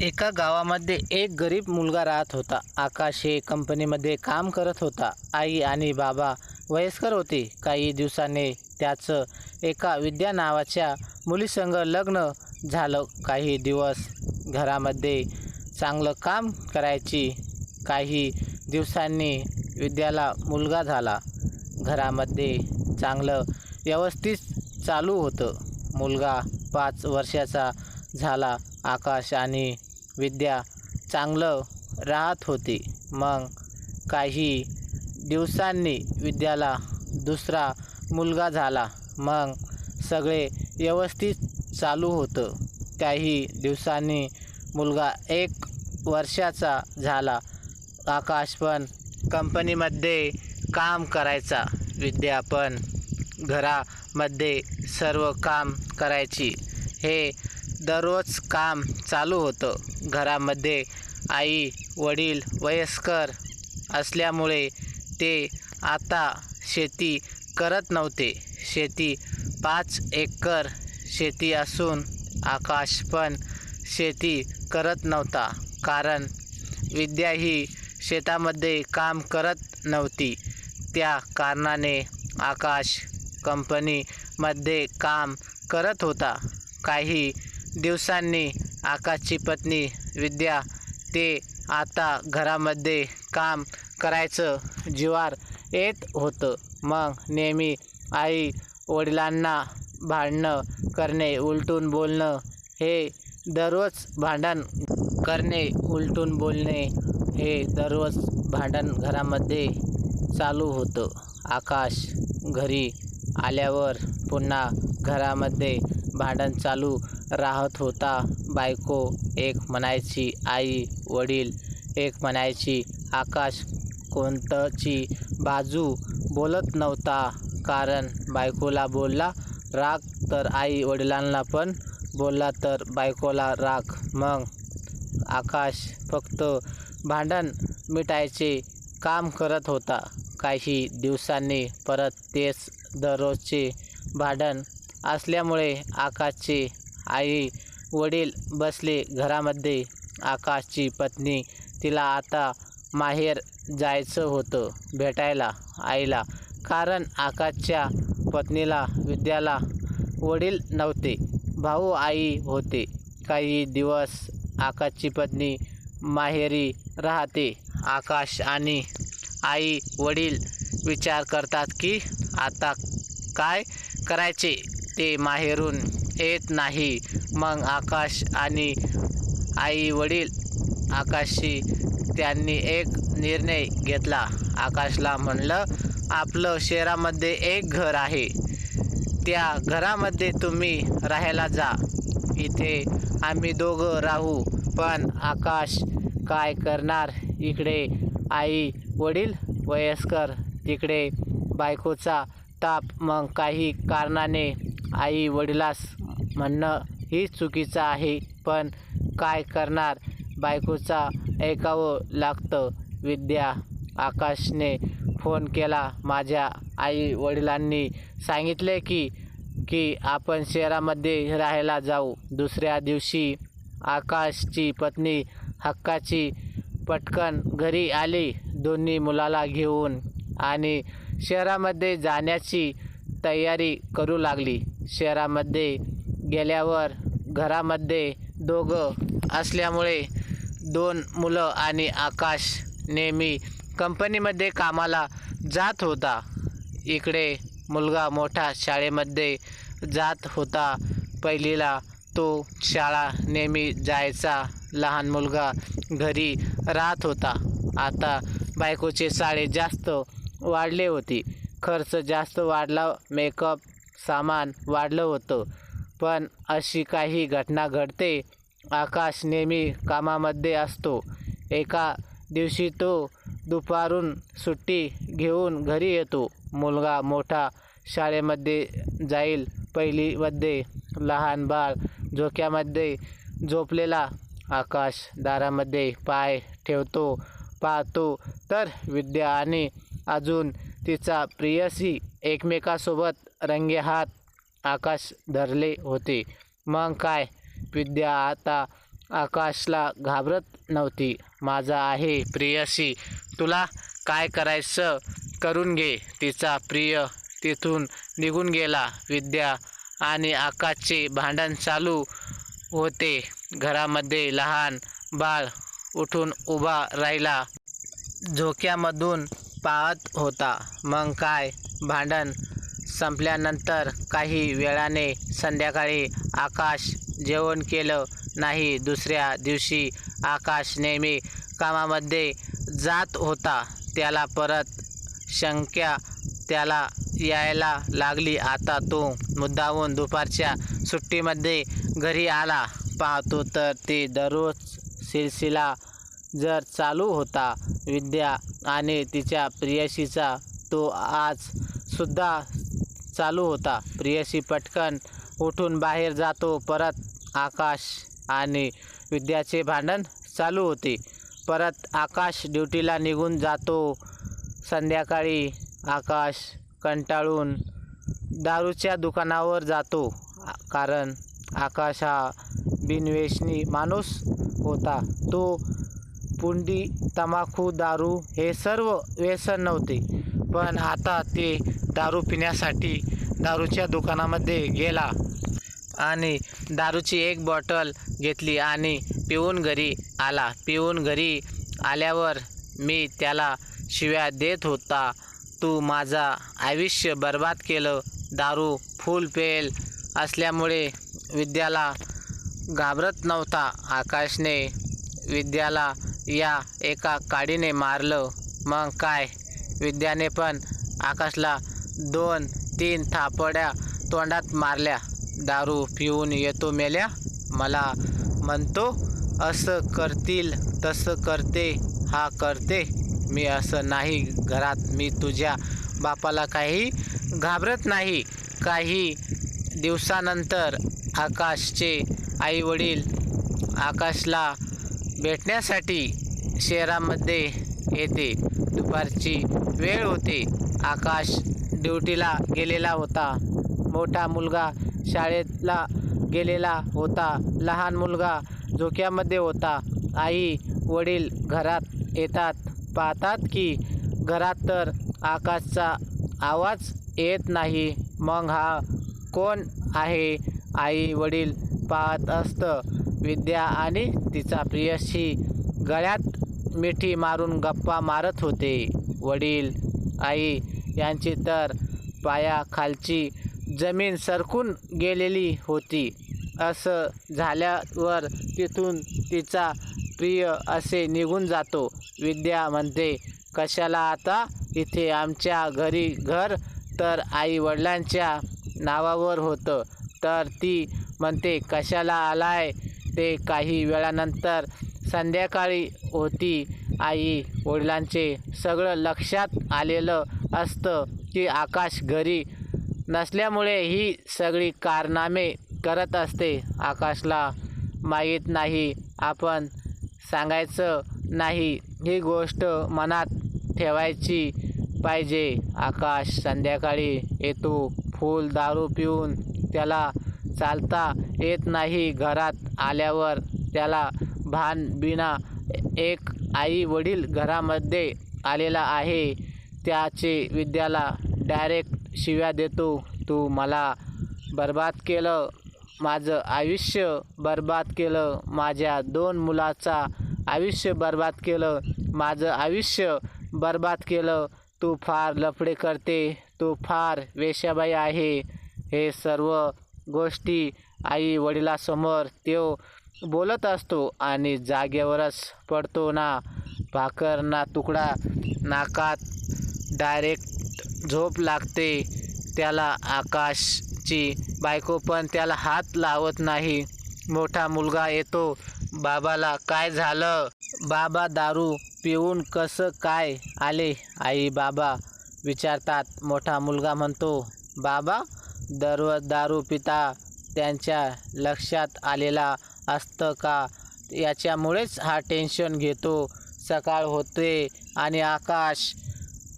एका गावामध्ये एक गरीब मुलगा राहत होता. आकाश हे कंपनीमध्ये काम करत होता. आई आणि बाबा वयस्कर होते. काही दिवसाने त्याचं एका विद्या नावाच्या मुलीसंग लग्न झालं. काही दिवस घरामध्ये चांगलं काम करायची काही दिवसांनी विद्याला मुलगा झाला. घरामध्ये चांगलं व्यवस्थित चालू होतं. मुलगा पाच वर्षाचा झाला. आकाश आणि विद्या चांगलं राहत होती. मग काही दिवसांनी विद्याला दुसरा मुलगा झाला. मग सगळे व्यवस्थित चालू होतं. काही दिवसांनी मुलगा एक वर्षाचा झाला. आकाश पण कंपनीमध्ये काम करायचा. विद्या पण घरामध्ये सर्व काम करायची. हे दररोज काम चालू होतं. घरामध्ये आई वडील वयस्कर असल्यामुळे ते आता शेती करत नव्हते. शेती पाच एकर शेती असून आकाश पण शेती करत नव्हता. कारण विद्या ही शेतामध्ये काम करत नव्हती. त्या कारणाने आकाश कंपनीमध्ये काम करत होता. काही दिवसांनी आकाशची पत्नी विद्या ते आता घरामध्ये काम करायचं जीवार येत होतं. मग नेहमी आई वडिलांना भांडणं करणे उलटून बोलणं हे दररोज भांडण करणे उलटून बोलणे हे दररोज भांडण घरामध्ये चालू होतं. आकाश घरी आल्यावर पुन्हा घरामध्ये भांडण चालू राहत होता. बायको एक म्हणायची आई वडील एक म्हणायची आकाश कोणतंची बाजू बोलत नव्हता. कारण बायकोला बोलला राग तर आई वडिलांना पण बोलला तर बायकोला राग. मग आकाश फक्त भांडण मिटायचे काम करत होता. काही दिवसांनी परत तेच दररोजचे भांडण असल्यामुळे आकाशचे आई वडील बसले घरामध्ये. आकाशची पत्नी तिला आता माहेर जायचं होतं भेटायला आईला. कारण आकाशच्या पत्नीला विद्याला वडील नव्हते. भाऊ आई होते. काही दिवस आकाशची पत्नी माहेरी राहते. आकाश आणि आई वडील विचार करतात की आता काय करायचे ते माहेरून येत नाही. मग आकाश आणि आई वडील आकाशशी त्यांनी एक निर्णय घेतला. आकाशला म्हणलं आपलं शहरामध्ये एक घर आहे. त्या घरामध्ये तुम्ही राहायला जा. इथे आम्ही दोघं राहू. पण आकाश काय करणार? इकडे आई वडील वयस्कर तिकडे बायकोचा ताप. मग काही कारणाने आई वडिलास म्हणणं ही चुकीचं आहे. पण काय करणार? बायकोचा ऐकावं लागतं. विद्या आकाशने फोन केला. माझ्या आई वडिलांनी सांगितले की की आपण शहरामध्ये राहायला जाऊ. दुसऱ्या दिवशी आकाशची पत्नी हक्काची पटकन घरी आली. दोन्ही मुलाला घेऊन आणि शहरामध्ये जाण्याची तयारी करू लागली. शहरामध्ये गेल्यावर घरामध्ये दोघं असल्यामुळे दोन मुलं आणि आकाश नेहमी कंपनीमध्ये कामाला जात होता. इकडे मुलगा मोठा शाळेमध्ये जात होता. पहिलीला तो शाळा नेहमी जायचा. लहान मुलगा घरी राहत होता. आता बायकोचे साडे जास्त वाढले होते. खर्च जास्त वाढला मेकअप सामान वाढलं होतं. पण अशी काही घटना घडते आकाश नेहमी कामामध्ये असतो. एका दिवशी तो दुपारून सुट्टी घेऊन घरी येतो. मुलगा मोठा शाळेमध्ये जाईल. पहिलीमध्ये लहान बाळ झोक्यामध्ये झोपलेला आकाश दारामध्ये पाय ठेवतो पाहतो. तर विद्या आणि अजून तिचा प्रियसी एकमेकासोबत रंगेहात. आकाश धरले होते. मग काय? विद्या आता आकाशला घाबरत नव्हती. माझा आहे प्रियसी. तुला काय करायचं? करून घे. तिचा प्रिय तिथून निघून गेला. विद्या आणि आकाशचे भांडण चालू होते. घरामध्ये लहान बाळ उठून उभा राहिला. झोक्यामधून पाहत होता. मग काय? भांडण संपल्यानंतर काही वेळाने संध्याकाळी आकाश जेवण केलं नाही. दुसऱ्या दिवशी आकाश नेहमी कामामध्ये जात होता. त्याला परत शंक्या त्याला यायला लागली. आता तो मुद्दाहून दुपारच्या सुट्टीमध्ये घरी आला. पाहतो तर ते दररोज सिलसिला जर चालू होता विद्या आणि तिच्या प्रियशीचा तो आज सुद्धा चालू होता. प्रियसी पटकन उठून बाहेर जातो. परत आकाश आणि विद्याचे भांडण चालू होते. परत आकाश ड्युटीला निघून जातो. संध्याकाळी आकाश कंटाळून दारूच्या दुकानावर जातो. कारण आकाश हा बिनवेशनी माणूस होता. तो पुंडी तमाखू दारू हे सर्व व्यसन नव्हते. पण आता ते दारू पिण्यासाठी दारूच्या दुकानामध्ये गेला आणि दारूची एक बॉटल घेतली आणि पिऊन घरी आला. पिऊन घरी आल्यावर मी त्याला शिव्या देत होता. तू माझा आयुष्य बर्बाद केलं. दारू फुल पेल असल्यामुळे विद्याला घाबरत नव्हता. आकाशने विद्याला या एका काडीने मारलं. मग काय? विद्याने पण आकाशला दोन तीन थापड्या तोंडात मारल्या. दारू पिऊन येतो मेल्या. मला म्हणतो असं करतील तसं करते हा करते. मी असं नाही घरात. मी तुझ्या बापाला काही घाबरत नाही. काही दिवसानंतर आकाशचे आईवडील आकाशला भेटण्यासाठी शहरामध्ये येते. दुपारची वेळ होते. आकाश ड्युटीला गेलेला होता. मोठा मुलगा शाळेतला गेलेला होता. लहान मुलगा झोक्यामध्ये होता. आई वडील घरात येतात. पाहतात की घरात तर आकाशचा आवाज येत नाही. मग हा कोण आहे? आई वडील पाहत असतं. विद्या आणि तिचा प्रियशी गळ्यात मिठी मारून गप्पा मारत होते. वडील आई यांची तर पायाखालची जमीन सरकून गेलेली होती. असं झाल्यावर तिथून तिचा प्रिय असे निघून जातो. विद्या म्हणते कशाला आता? इथे आमच्या घरी घर तर आई वडिलांच्या नावावर होतं. तर ती म्हणते कशाला आलाय? ते काही वेळानंतर संध्याकाळी होती. आई वडिलांचे सगळं लक्षात आलेलं असतं की आकाश घरी नसल्यामुळे ही सगळी कारनामे करत असते. आकाशला माहीत नाही. आपण सांगायचं नाही ही गोष्ट मनात ठेवायची पाहिजे. आकाश संध्याकाळी येतो. फूल दारू पिऊन त्याला चालता येत नाही. घरात आल्यावर त्याला भान बिना एक आई वडील घरामध्ये आलेला आहे. त्याचे विद्याला डायरेक्ट शिव्या देतो. तू मला बर्बाद केलं माझं आयुष्य बर्बाद केलं माझ्या दोन मुलाचा आयुष्य बर्बाद केलं माझं आयुष्य बर्बाद केलं. तू फार लफडे करते तू फार वेश्याबाई आहे. हे सर्व गोष्टी आई वडिलासमोर तो बोलत असतो आणि जागेवरच पडतो ना. भाकर ना तुकडा नाकात डायरेक्ट झोप लागते. त्याला आकाशची बायको पण त्याला हात लावत नाही. मोठा मुलगा येतो. बाबाला काय झालं? बाबा दारू पिऊन कसं काय आले? आई बाबा विचारतात. मोठा मुलगा म्हणतो बाबा दररोज दारू पिता त्यांच्या लक्षात आलेला असतं का? याच्यामुळेच हा टेन्शन घेतो. सकाळ होते आणि आकाश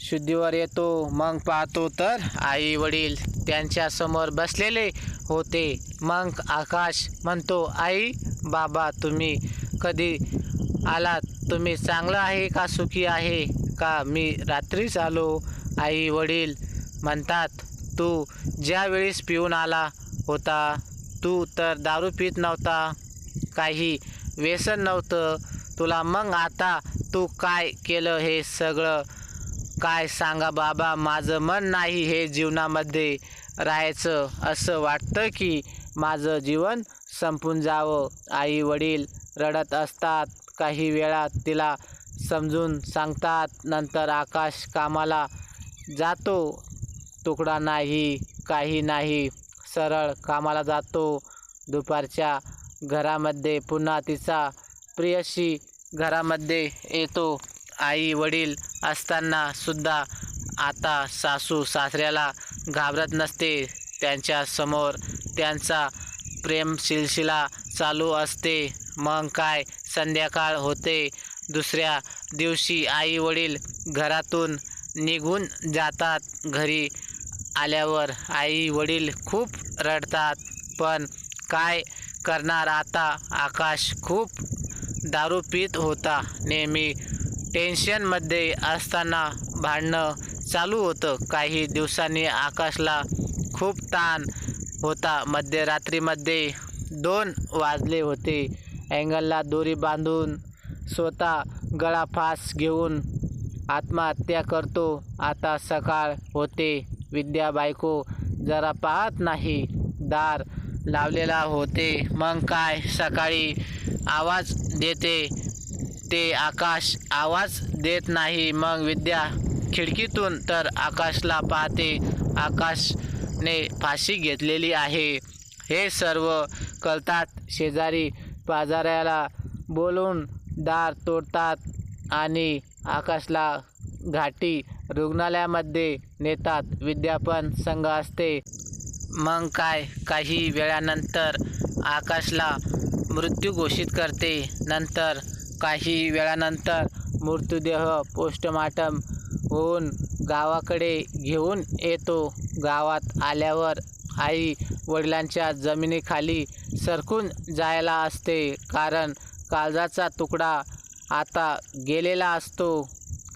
शुद्धीवर येतो मग पाहतो तर आई वडील त्यांच्यासमोर बसलेले होते. मग आकाश म्हणतो आई बाबा तुम्ही कधी आलात? तुम्ही चांगलं आहे का? सुखी आहे का? मी रात्रीच आलो. आई वडील म्हणतात तू ज्यावेळेस पिऊन आला होता तू तर दारू पित नव्हता काही व्यसन नव्हतं. तुला मग आता तू काय केलं हे सगळं काय सांगा बाबा माझं मन नाही हे जीवनामध्ये राहायचं. असं वाटतं की माझं जीवन संपून जावं. आई वडील रडत असतात काही वेळा तिला समजून सांगतात नंतर आकाश कामाला जातो. तुकडा नाही काही नाही सरळ कामाला जातो. दुपारच्या घरामध्ये पुन्हा तिचा प्रियशी घरामध्ये येतो. आई वडील असताना सुद्धा आता सासू सासऱ्याला घाबरत नसते. त्यांच्यासमोर त्यांचा प्रेम सिलसिला चालू असते. मग काय? संध्याकाळ होते. दुसऱ्या दिवशी आई वडील घरातून निघून जातात. घरी आल्यावर आई वडील खूप रडतात. पण काय करणार आता? आकाश खूप दारू पित होता. नेहमी टेन्शनमध्ये असताना भांडणं चालू होतं. काही दिवसांनी आकाशला खूप ताण होता. मध्यरात्रीमध्ये दोन वाजले होते. अँगलला दोरी बांधून स्वतः गळाफास घेऊन आत्महत्या करतो. आता सकाळ होते. विद्या बायको जरा पाहत नाही. दार लावलेला होते. मग काय? सकाळी आवाज देते. ते आकाश आवाज देत नाही. मग विद्या खिडकीतून तर आकाशला पाहते. आकाशने फाशी घेतलेली आहे. हे सर्व कळतात. शेजारी पाजाऱ्याला बोलून दार तोडतात आणि आकाशला घाटी रुग्णालयामध्ये नेतात. विद्यापन संघ असते. मग काय? काही वेळानंतर आकाशला मृत्यू घोषित करते. नंतर काही वेळानंतर मृत्यूदेह पोस्टमार्टम होऊन गावाकडे घेऊन येतो. गावात आल्यावर आई वडिलांच्या जमिनीखाली सरकून जायला असते कारण काळजाचा तुकडा आता गेलेला असतो.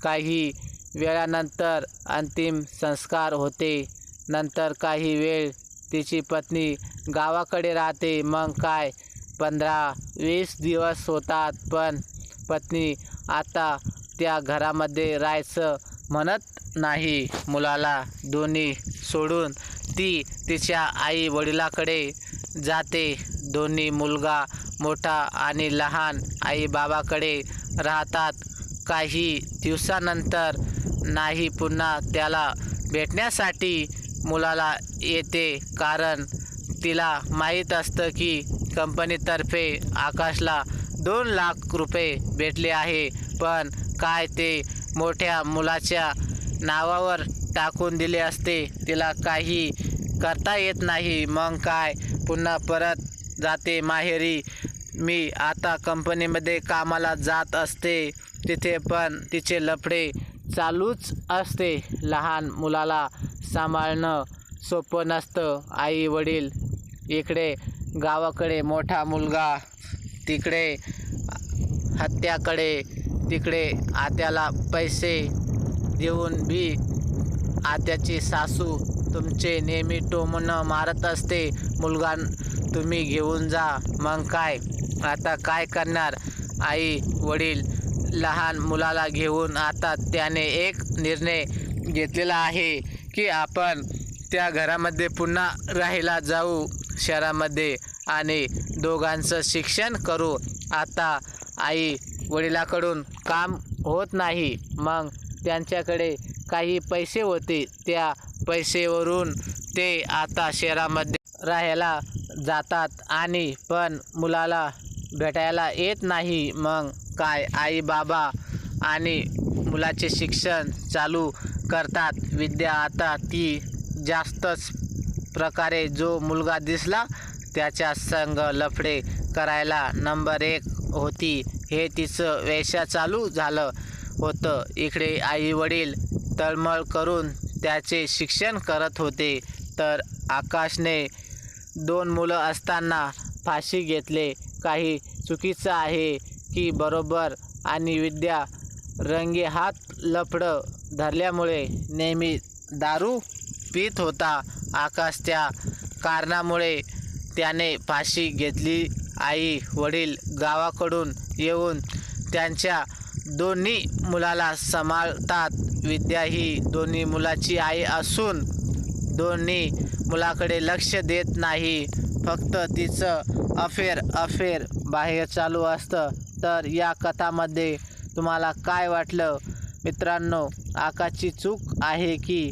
काही वेळानंतर अंतिम संस्कार होते. नंतर काही वेळ तिची पत्नी गावाकडे राहते. मग काय? पंधरा वीस दिवस होतात पण पत्नी आता त्या घरामध्ये राहायचं म्हणत नाही. मुलाला दोन्ही सोडून ती तिच्या आई वडिलाकडे जाते. दोन्ही मुलगा मोठा आणि लहान आई बाबाकडे राहतात. काही दिवसानंतर नाही पुन्हा त्याला भेटण्यासाठी मुलाला येते. कारण तिला माहीत असतं की कंपनीतर्फे आकाशला दोन लाख रुपये भेटले आहे. पण काय ते मोठ्या मुलाच्या नावावर टाकून दिले असते तिला काही करता येत नाही. मग काय? पुन्हा परत जाते माहेरी. मी आता कंपनीमध्ये कामाला जात असते. तिथे पण तिचे लफडे चालूच असते. लहान मुलाला सांभाळणं सोपं नसतं. आई वडील इकडे गावाकडे मोठा मुलगा तिकडे हत्याकडे तिकडे आत्याला पैसे देऊन बी आत्याची सासू तुमचे नेहमी टोमणं मारत असते. मुलगा तुम्ही घेऊन जा. मग काय? आता काय करणार? आई वडील लहान मुलाला घेऊन आता त्याने एक निर्णय घेतलेला आहे की आपण त्या घरामध्ये पुन्हा राहायला जाऊ. शहरामध्ये आणि दोघांचं शिक्षण करू. आता आई वडिलाकडून काम होत नाही. मग त्यांच्याकडे काही पैसे होते. त्या पैसेवरून ते आता शहरामध्ये राहायला जातात आणि पण मुलाला भेटायला येत नाही. मग काय? आई बाबा आणि मुलाचे शिक्षण चालू करतात. विद्या आता ती जास्तच प्रकारे जो मुलगा दिसला त्याच्या संग लफडे करायला नंबर एक होती. हे तिचं वेशा चालू झालं होतं. इकडे आई वडील तळमळ करून त्याचे शिक्षण करत होते. तर आकाशने दोन मुलं असताना फाशी घेतले. काही चुकीचं आहे की बरोबर आणि विद्या रंगे हात लफडं धरल्यामुळे नेहमी दारू पित होता. आकाश त्या कारणामुळे त्याने फाशी घेतली. आई वडील गावाकडून येऊन त्यांच्या दोन्ही मुलाला सांभाळतात. विद्या ही दोन्ही मुलाची आई असून दोन्ही मुलाकडे लक्ष देत नाही. फक्त तिचं अफेअर अफेअर बाहेर चालू असतं. तर या कथामध्ये तुम्हाला काय वाटलं? मित्रांनो आकाशची चूक आहे की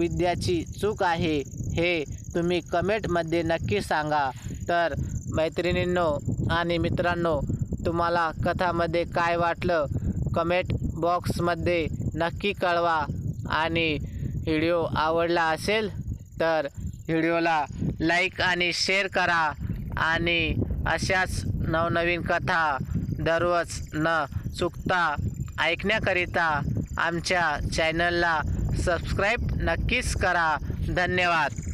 विद्याची चूक आहे हे तुम्ही कमेंटमध्ये नक्की सांगा. तर मैत्रिणींनो आणि मित्रांनो तुम्हाला कथामध्ये काय वाटलं? कमेंट बॉक्समध्ये नक्की कळवा. आणि व्हिडिओ आवडला असेल तर व्हिडिओला लाईक आणि शेअर करा. आणि अशाच नवनवीन कथा दररोज न चुकता ऐकण्याकरिता आमच्या चॅनलला सबस्क्राईब नक्कीच करा. धन्यवाद.